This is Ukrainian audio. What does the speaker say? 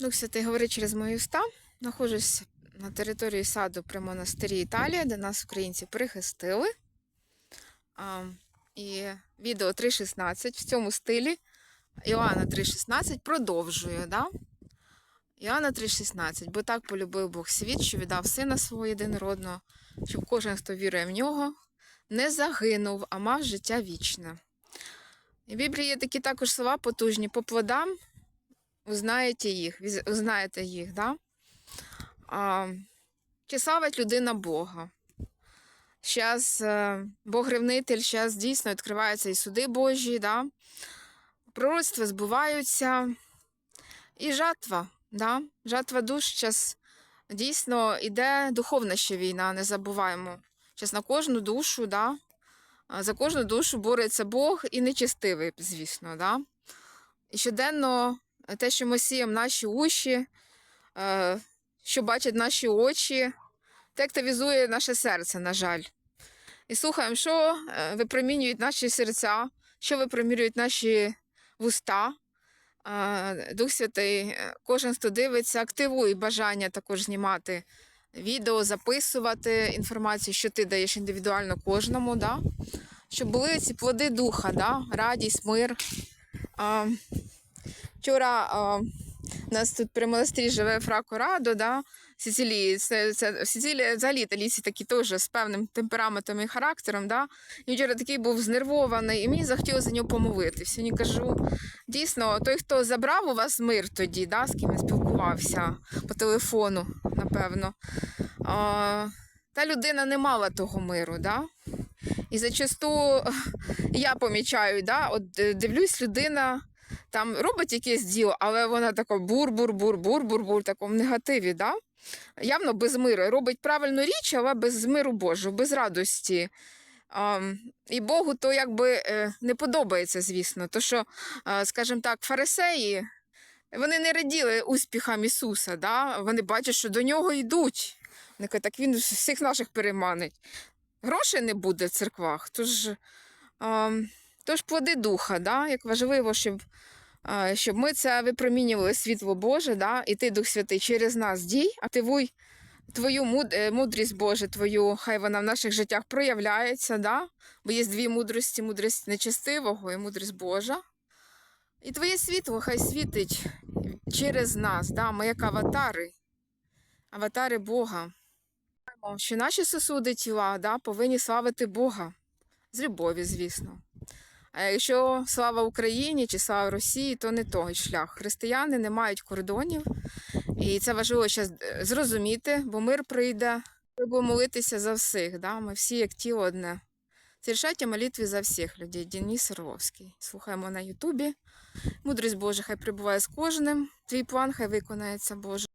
Дух Святий говорить через мої уста. Нахожусь на території саду при монастирі Італія, де нас українці прихистили. А, і відео 3.16 в цьому стилі. Іоанна 3.16 продовжую. Да? Іоанна 3.16. Бо так полюбив Бог світ, що віддав сина свого єдинородного, щоб кожен, хто вірує в нього, не загинув, а мав життя вічне. І в Біблії є такі також слова потужні по плодам узнаєте їх, узнаєте їх, да? А, чи славить людина Бога? Зараз Бог ревнитель, зараз дійсно відкриваються і суди Божі, да? пророцтва збуваються, і жатва, да? жатва душ зараз дійсно іде духовна ще війна, не забуваємо. Зараз на кожну душу, да? за кожну душу бореться Бог і нечестивий, звісно. Да? І щоденно те, що ми сіємо наші уші, е, що бачать наші очі, те активізує наше серце, на жаль. І слухаємо, що е, випромінюють наші серця, що випромінюють наші вуста. Е, Дух Святий, е, кожен, хто дивиться, активує бажання також знімати відео, записувати інформацію, що ти даєш індивідуально кожному, да? щоб були ці плоди духа, да? радість, мир. Вчора а, нас тут при монастирі живе Фрако Радо, да? Сицилії. Це, це, в взагалі італійці такі теж з певним темпераментом і характером. Да? І вчора такий був знервований, і мені захотілося за нього помолитися. Сьогодні кажу, дійсно, той, хто забрав у вас мир тоді, да, з ким я спілкувався по телефону, напевно, а, та людина не мала того миру. Да? І зачасту я помічаю, да, от е, дивлюсь, людина там робить якесь діло, але вона така бур-бур-бур-бур-бур-бур, такому негативі, да? явно без миру. Робить правильну річ, але без миру Божого, без радості. А, і Богу то якби е, не подобається, звісно. То що, е, скажімо так, фарисеї. Вони не раділи успіхам Ісуса, да? вони бачать, що до нього йдуть. Вони так він всіх наших переманить. Грошей не буде в церквах. Тож, а, тож плоди духа, да? як важливо, щоб, щоб ми це випромінювали світло Боже, да? і ти, Дух Святий, через нас дій, активуй твою е, мудрість Боже, твою, хай вона в наших життях проявляється, да? бо є дві мудрості: мудрість нечестивого і мудрість Божа. І твоє світло хай світить через нас, да? ми як аватари, аватари Бога. Що наші сосуди тіла да, повинні славити Бога з любові, звісно. А якщо слава Україні чи слава Росії, то не той шлях. Християни не мають кордонів, і це важливо ще зрозуміти, бо мир прийде. Треба молитися за всіх. Да? Ми всі як тіло одне. Совершайте молитви за всіх людей. Денис Орловський. Слухаємо на Ютубі. Мудрість Божа, хай прибуває з кожним. Твій план хай виконається, Боже.